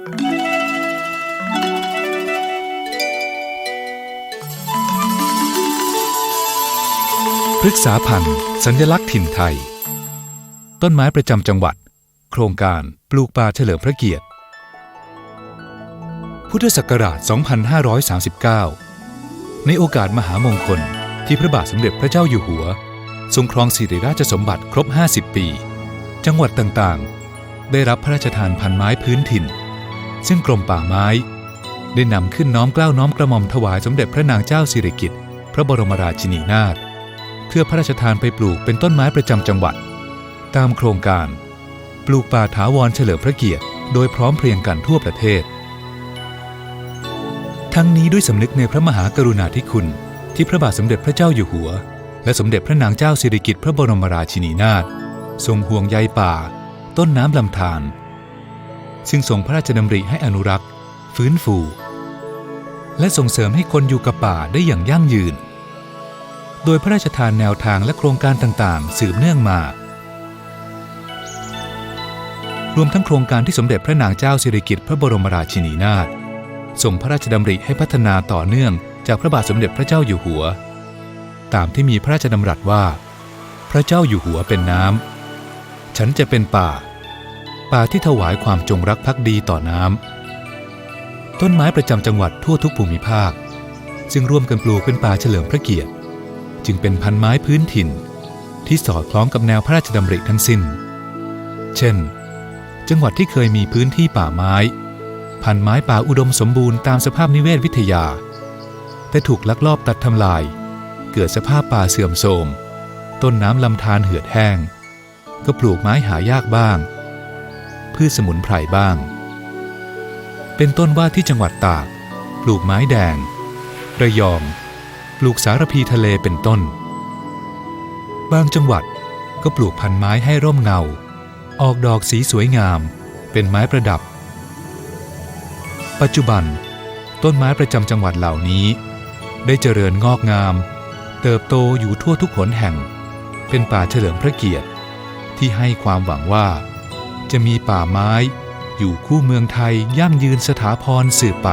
พฤกษาพันธ์สัญลักษณ์ถิ่นไทย ต้นไม้ประจำจังหวัด โครงการปลูกป่าเฉลิมพระเกียรติ พุทธศักราช 2539 ในโอกาสมหามงคลที่พระบาทสมเด็จพระเจ้าอยู่หัว ทรงครองสิริราชสมบัติครบ 50 ปี จังหวัดต่างๆ ได้รับพระราชทานพันไม้พื้นถิ่น ซึ่งกรมป่าไม้ ได้นำขึ้นน้อมเกล้าน้อมกระหม่อมถวายสมเด็จพระนางเจ้าสิริกิติ์พระบรมราชินีนาถเพื่อพระราชทานไปปลูกเป็นต้นไม้ประจำจังหวัด ตามโครงการ ปลูกป่าถาวรเฉลิมพระเกียรติ โดยพร้อมเพรียงกันทั่วประเทศ ทั้งนี้ด้วยสำนึกในพระมหากรุณาธิคุณ ที่พระบาทสมเด็จพระเจ้าอยู่หัว และสมเด็จพระนางเจ้าสิริกิติ์พระบรมราชินีนาถทรงห่วงใยป่า ต้นน้ำลำธาร ซึ่งทรงพระราชดำริให้อนุรักษ์ ฟื้นฟู และส่งเสริมให้คนอยู่กับป่าได้อย่างยั่งยืน โดยพระราชทานแนวทางและโครงการต่างๆ สืบเนื่องมา รวมทั้งโครงการที่สมเด็จพระนางเจ้าสิริกิติ์พระบรมราชินีนาถทรงพระราชดำริให้พัฒนาต่อเนื่องจากพระบาทสมเด็จพระเจ้าอยู่หัว ตามที่มีพระราชดำรัสว่า พระเจ้าอยู่หัวเป็นน้ำฉันจะเป็นป่า ป่าที่ถวายความจงรักภักดีต่อน้ำ ต้นไม้ประจำจังหวัดทั่วทุกภูมิภาค ซึ่งร่วมกันปลูกเป็นป่าเฉลิมพระเกียรติ จึงเป็นพันไม้พื้นถิ่น ที่สอดคล้องกับแนวพระราชดำริทั้งสิ้น เช่น จังหวัดที่เคยมีพื้นที่ป่าไม้ พันไม้ป่าอุดมสมบูรณ์ตามสภาพนิเวศวิทยา แต่ถูกลักลอบตัดทำลาย เกิดสภาพป่าเสื่อมโทรม ต้นน้ำลำธารเหือดแห้ง ก็ปลูกไม้หายากบ้าง พืชสมุนไพรบ้าง เป็นต้นว่าที่จังหวัดตาก ปลูกไม้แดง ระยอง ปลูกสารพีทะเลเป็นต้น บางจังหวัดก็ปลูกพันไม้ให้ร่มเงา ออกดอกสีสวยงาม เป็นไม้ประดับ ปัจจุบัน ต้นไม้ประจำจังหวัดเหล่านี้ ได้เจริญงอกงาม เติบโตอยู่ทั่วทุกหนแห่ง เป็นป่าเฉลิมพระเกียรติที่ให้ความหวังว่า จะมีป่าไม้ อยู่คู่เมืองไทยยั่งยืนสถาพรสืบไป